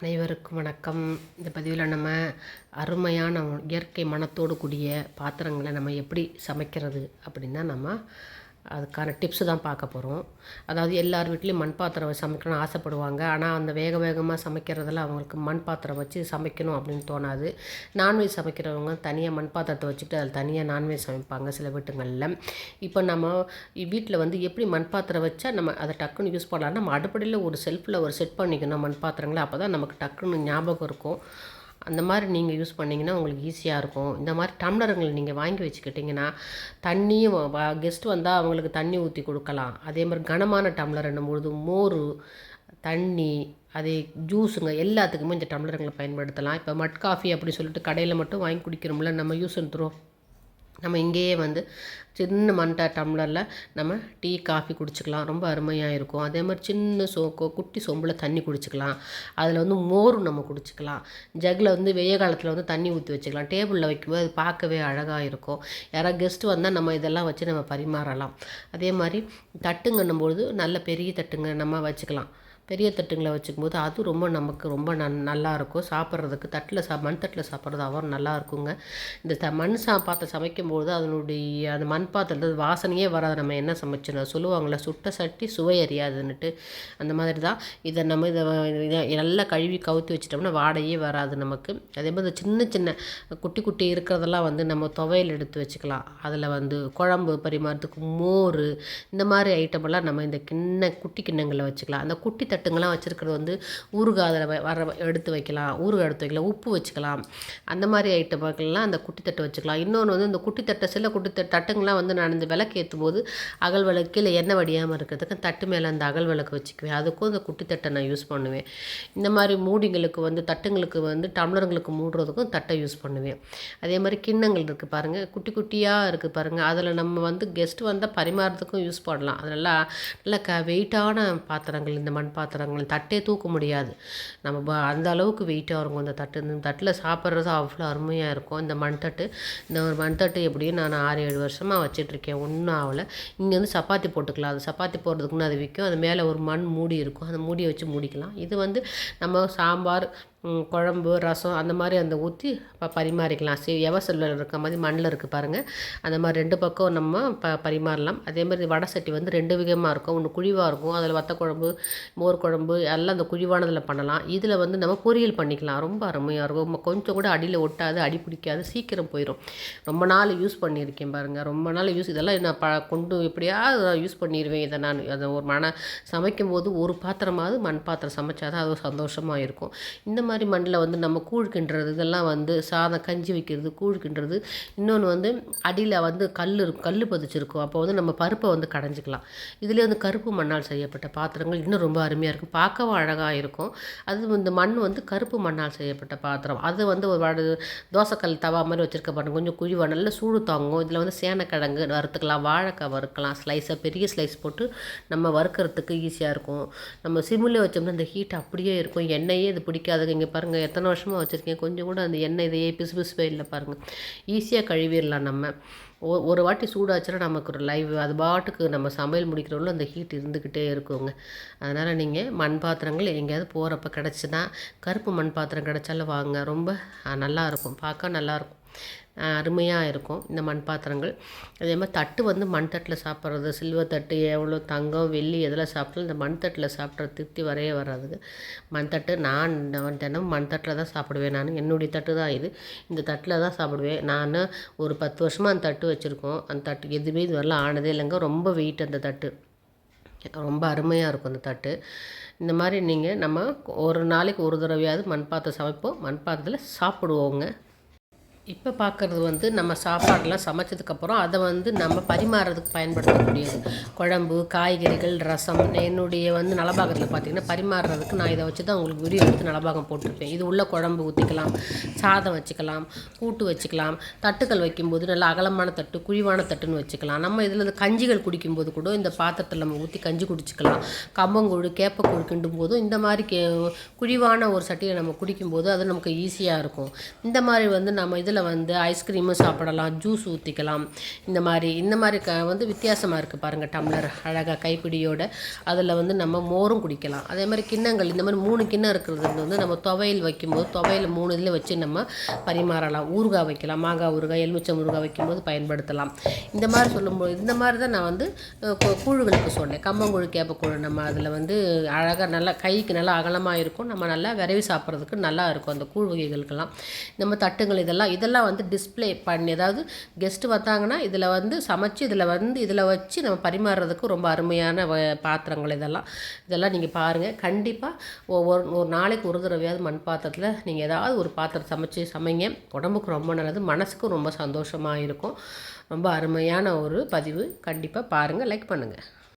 அனைவருக்கும் வணக்கம். இந்த பதிவில் நம்ம அருமையான இயற்கை மனத்தோடு கூடிய பாத்திரங்களை நம்ம எப்படி சமைக்கிறது அப்படின்னா நம்ம அதுக்கான டிப்ஸு தான் பார்க்க போகிறோம் அதாவது எல்லார் வீட்லேயும் மண் பாத்திரம் சமைக்கணும்னு ஆசைப்படுவாங்க. ஆனால் அந்த வேக வேகமாக சமைக்கிறதுல அவங்களுக்கு மண் பாத்திரம் வச்சு சமைக்கணும் அப்படின்னு தோணாது. நான்வெஜ் சமைக்கிறவங்க தனியாக மண் பாத்திரத்தை வச்சுட்டு அதில் தனியாக நான்வெஜ் சமைப்பாங்க சில வீட்டுங்களில். இப்போ நம்ம வீட்டில் வந்து எப்படி மண் பாத்திரம் வச்சா நம்ம அதை டக்குன்னு யூஸ் பண்ணலாம் நம்ம அடுப்படியில் ஒரு செல்ஃபில் ஒரு செட் பண்ணிக்கணும் மண் பாத்திரங்களை அப்போ தான் நமக்கு டக்குன்னு ஞாபகம் இருக்கும். அந்த மாதிரி நீங்கள் யூஸ் பண்ணிங்கன்னா உங்களுக்கு ஈஸியாக இருக்கும். இந்த மாதிரி டம்ளருங்களை நீங்கள் வாங்கி வச்சுக்கிட்டிங்கன்னா தண்ணியும் கெஸ்ட் வந்தால் அவங்களுக்கு தண்ணி ஊற்றி கொடுக்கலாம். அதே மாதிரி கனமான டம்ளர் என்னும்பொழுது மோர் தண்ணி அதே ஜூஸுங்க எல்லாத்துக்குமே இந்த டம்ளருங்களை பயன்படுத்தலாம். இப்போ மட் காஃபி அப்படி சொல்லிட்டு கடையில் மட்டும் வாங்கி குடிக்கிறோம்ல நம்ம யூஸ் தருவோம். நம்ம இங்கேயே வந்து சின்ன மண்டை டம்ளரில் நம்ம டீ காஃபி குடிச்சிக்கலாம். ரொம்ப அருமையாக இருக்கும். அதே மாதிரி சின்ன சோக்கோ குட்டி சொம்பில் தண்ணி குடிச்சிக்கலாம். அதில் வந்து மோரும் நம்ம குடிச்சிக்கலாம். ஜக்கில் வந்து வெய்ய காலத்தில் வந்து தண்ணி ஊற்றி வச்சுக்கலாம். டேபிளில் வைக்கும்போது அது பார்க்கவே அழகாக இருக்கும். யாராவது கெஸ்ட்டு வந்தால் நம்ம இதெல்லாம் வச்சு நம்ம பரிமாறலாம். அதே மாதிரி தட்டுங்கன்னும் பொழுது நல்ல பெரிய தட்டுங்க நம்ம வச்சுக்கலாம். பெரிய தட்டுங்களை வச்சுக்கும்போது அது ரொம்ப நமக்கு ரொம்ப நன் நல்லாயிருக்கும். சாப்பிட்றதுக்கு தட்டில் சா மண் தட்டில் சாப்பிட்றது அவ்வளோ நல்லா இருக்குங்க இந்த த மண் சா பாத்திரம் சமைக்கும்போது அதனுடைய அந்த மண் பாத்திரத்தில் வாசனையே வராது. நம்ம என்ன சமைச்சிடும் சொல்லுவாங்களே சுட்ட சட்டி சுவை அறியாதுன்னுட்டு. அந்த மாதிரி தான். இதை நம்ம இதை இதை நல்லா கழுவி கவுத்து வச்சிட்டோம்னா வாடையே வராது நமக்கு. அதே மாதிரி இந்த சின்ன சின்ன குட்டி குட்டி இருக்கிறதெல்லாம் வந்து நம்ம துவையல் எடுத்து வச்சுக்கலாம். அதில் வந்து குழம்பு பரிமாறத்துக்கு மோர் இந்த மாதிரி ஐட்டமெல்லாம் நம்ம இந்த கிண்ண குட்டி கிண்ணங்களில் வச்சுக்கலாம். அந்த குட்டி தட்டுங்கள்லாம் வச்சுருக்கிறது வந்து ஊறுகாய் அதில் வ- வர எடுத்து வைக்கலாம் ஊறுகாய் எடுத்து வைக்கலாம் உப்பு வச்சுக்கலாம். அந்த மாதிரி ஐட்டமெல்லாம் அந்த குட்டி தட்டு வச்சுக்கலாம். இன்னொன்று வந்து இந்த குட்டி தட்டை சில குட்டி தட்டு தட்டுங்கள்லாம் வந்து நான் இந்த விளக்கு ஏற்றும் போது அகல் விளக்கு கீழே எண்ணெய் வடியாமல் இருக்கிறதுக்கு தட்டு மேலே அந்த அகல் விளக்கு வச்சுக்குவேன். அதுக்கும் இந்த குட்டி தட்டை நான் யூஸ் பண்ணுவேன். இந்த மாதிரி மூடிங்களுக்கு வந்து தட்டுங்களுக்கு வந்து டம்ளருங்களுக்கு மூடுறதுக்கும் தட்டை யூஸ் பண்ணுவேன். அதே மாதிரி கிண்ணங்கள் இருக்குது பாருங்கள் குட்டி குட்டியாக இருக்குது பாருங்கள் அதில் நம்ம வந்து கெஸ்ட் வந்தால் பரிமாறதுக்கும் யூஸ் பண்ணலாம். அதனால் நல்லா க வெயிட்டான பாத்திரங்கள் இந்த மண் பாத்திரங்கள் தட்டே தூக்க முடியாது. நம்ம ப- அந்த அளவுக்கு வெயிட்டாக இருக்கும் இந்த தட்டு. இந்த தட்டில் சாப்பிட்றது அவ்வளோ அருமையாக இருக்கும். இந்த மண் தட்டு இந்த ஒரு மண்தட்டு எப்படியும் நான் ஆறு ஏழு வருஷமாக வச்சிட்ருக்கேன் ஒன்றும் ஆகலை. இங்கே வந்து சப்பாத்தி போட்டுக்கலாம். அது சப்பாத்தி போடுறதுக்குன்னு அது விற்கும் அது மேலே ஒரு மண் மூடி இருக்கும். அந்த மூடியை வச்சு மூடிக்கலாம். இது வந்து நம்ம சாம்பார் குழம்பு ரசம் அந்த மாதிரி அந்த ஊற்றி ப பரிமாறிக்கலாம். சி எவசல்ல இருக்க மாதிரி மண்ணில் இருக்குது பாருங்கள் அந்த மாதிரி ரெண்டு பக்கம் நம்ம ப பரிமாறலாம். அதே மாதிரி வடை சட்டி வந்து ரெண்டு விதமாக இருக்கும். ஒன்று குழிவாக இருக்கும். அதில் வத்த குழம்பு மோர் குழம்பு எல்லாம் அந்த குழிவானதில் பண்ணலாம். இதில் வந்து நம்ம பொரியல் பண்ணிக்கலாம். ரொம்ப அருமையாக இருக்கும். கொஞ்சம் கூட அடியில் ஒட்டாது அடி பிடிக்காது சீக்கிரம் போயிடும் ரொம்ப நாள் யூஸ் பண்ணியிருக்கேன் பாருங்கள் ரொம்ப நாள் யூஸ் இதெல்லாம் நான் ப கொண்டு எப்படியாவது நான் யூஸ் பண்ணிடுவேன் இதை நான் அதை ஒரு மன சமைக்கும் போது ஒரு பாத்திரமாவது மண் பாத்திரம் சமைச்சாதான் அது ஒரு சந்தோஷமாக இருக்கும். இந்த மாதிரி மண்ணில் வந்து நம்ம கூழ் கிண்டுறது இதெல்லாம் வந்து சாதம் கஞ்சி வைக்கிறது கூழ் கிண்டுறது. இன்னொன்று வந்து அடியில் வந்து கல் இருக்கும் கல் பதிச்சிருக்கும். அப்போ வந்து நம்ம பருப்பை வந்து கடைஞ்சிக்கலாம். இதுலேயே வந்து கருப்பு மண்ணால் செய்யப்பட்ட பாத்திரங்கள் இன்னும் ரொம்ப அருமையாக இருக்கும். பார்க்கவும் அழகாக இருக்கும். அது இந்த மண் வந்து கருப்பு மண்ணால் செய்யப்பட்ட பாத்திரம். அது வந்து ஒரு தோசைக்கல் தவா மாதிரி வச்சுருக்க பாருங்க. கொஞ்சம் குழிவாக நல்ல சூடு தாங்கும். இதில் வந்து சேனக்கிழங்கு வறுத்துக்கலாம் வாழைக்காய் வறுக்கலாம். ஸ்லைஸாக பெரிய ஸ்லைஸ் போட்டு நம்ம வறுக்கிறதுக்கு ஈஸியாக இருக்கும். நம்ம சிம்மில் வச்சோம்னா அந்த ஹீட் அப்படியே இருக்கும். எண்ணெயே இது பிடிக்காதுங்க. இங்கே பாருங்கள் எத்தனை வருஷமாக வச்சுருக்கேன் கொஞ்சம் கூட அந்த எண்ணெய் இதையே பிசு பிசுவே இல்லை பாருங்கள் ஈஸியாக கழுவிடலாம் நம்ம. ஒ- ஒரு வாட்டி சூடாச்சுன்னா நமக்கு ஒரு லைவ் அது பாட்டுக்கு நம்ம சமையல் முடிக்கிறவங்களும் அந்த ஹீட் இருந்துக்கிட்டே இருக்குங்க. அதனால் நீங்கள் மண் பாத்திரங்கள் எங்கேயாவது போகிறப்ப கிடச்சின்னா கருப்பு மண் பாத்திரம் கிடச்சாலும் வாங்க. ரொம்ப நல்லாயிருக்கும் நல்லா இருக்கும். பார்க்க நல்லாயிருக்கும் அருமையாக இருக்கும் இந்த மண் பாத்திரங்கள். அதே மாதிரி தட்டு வந்து மண் தட்டில் சாப்பிட்றது சில்வர் தட்டு எவ்வளோ தங்கம் வெள்ளி எதெல்லாம் சாப்பிட்டாலும் இந்த மண் தட்டில் சாப்பிட்ற திருப்தி வரைய வராதுங்க. மண் தட்டு நான் தினமும் தினம் மண் தட்டில் தான் சாப்பிடுவேன் நான். என்னுடைய தட்டு தான் இது. இந்த தட்டில் தான் சாப்பிடுவேன். நான் ஒரு பத்து வருஷமாக அந்த தட்டு வச்சுருக்கோம். அந்த தட்டு எதுவுமே இது வரலாம் ஆனதே இல்லைங்க. ரொம்ப வெயிட் அந்த தட்டு. ரொம்ப அருமையாக இருக்கும் அந்த தட்டு. இந்த மாதிரி நீங்கள் நம்ம ஒரு நாளைக்கு ஒரு தடவையாவது மண் பாத்திரம் சமைப்போம். மண் பாத்திரத்தில் சாப்பிடுவோங்க. இப்போ பார்க்குறது வந்து நம்ம சாப்பாடெலாம் சமைச்சதுக்கப்புறம் அதை வந்து நம்ம பரிமாறுறதுக்கு பயன்படுத்தக்கூடியது. குழம்பு காய்கறிகள் ரசம் என்னுடைய வந்து நலபாகத்தில் பார்த்திங்கன்னா பரிமாறுறதுக்கு நான் இதை வச்சு தான் உங்களுக்கு வீடியோ எடுத்து நலபாகம் போட்டிருப்பேன். இது உள்ள குழம்பு ஊற்றிக்கலாம் சாதம் வச்சுக்கலாம் கூட்டு வச்சுக்கலாம் தட்டுக்கள் வைக்கும்போது நல்ல அகலமான தட்டு குழிவான தட்டுன்னு வச்சுக்கலாம். நம்ம இதில் இந்த கஞ்சிகள் குடிக்கும்போது கூட இந்த பாத்திரத்தில் நம்ம ஊற்றி கஞ்சி குடிச்சிக்கலாம். கம்பங்கூழ் கேப்பக்கூழ் கிண்டும் போதும் இந்த மாதிரி கே குழிவான ஒரு சட்டியை நம்ம குடிக்கும்போது அது நமக்கு ஈஸியாக இருக்கும். இந்த மாதிரி வந்து நம்ம இதில் இதில் வந்து ஐஸ்கிரீமும் சாப்பிடலாம் ஜூஸ் ஊற்றிக்கலாம் இந்த மாதிரி இந்த மாதிரி க வந்து வித்தியாசமாக இருக்குது பாருங்கள் டம்ளர் அழகாக கைப்பிடியோட. அதில் வந்து நம்ம மோரும் குடிக்கலாம். அதே மாதிரி கிண்ணங்கள் இந்த மாதிரி மூணு கிண்ணம் இருக்கிறது வந்து நம்ம துவையல் வைக்கும்போது துவையல் மூணு இதில் வச்சு நம்ம பரிமாறலாம். ஊறுகாய் வைக்கலாம் மாங்காய் ஊறுகாய் எலுமிச்சம் ஊறுகாய் வைக்கும்போது பயன்படுத்தலாம். இந்த மாதிரி சொல்லும்போது இந்த மாதிரி தான் நான் வந்து கூழுகளுக்கு சொன்னேன். கம்பங்கூழ் கேப்பக்கூழ் நம்ம அதில் வந்து அழகாக நல்லா கைக்கு நல்லா அகலமாக இருக்கும். நம்ம நல்லா விரைவி சாப்பிட்றதுக்கு நல்லா இருக்கும் அந்த கூழ் வகைகளுக்கெல்லாம். நம்ம தட்டுங்கள் இதெல்லாம் இதெல்லாம் வந்து டிஸ்ப்ளே பண்ணி அதாவது கெஸ்ட்டு வந்தாங்கன்னா இதில் வந்து சமைச்சு இதில் வந்து இதில் வச்சு நம்ம பரிமாறுறதுக்கு ரொம்ப அருமையான வ- பாத்திரங்கள் இதெல்லாம். இதெல்லாம் நீங்கள் பாருங்கள் கண்டிப்பாக ஒவ்வொரு ஒரு நாளைக்கு ஒரு தடவையாவது மண் பாத்திரத்தில் நீங்கள் ஏதாவது ஒரு பாத்திரம் சமைச்சு சமைங்க. உடம்புக்கு ரொம்ப நல்லது மனசுக்கும் ரொம்ப சந்தோஷமாக இருக்கும். ரொம்ப அருமையான ஒரு பதிவு. கண்டிப்பாக பாருங்கள் லைக் பண்ணுங்கள்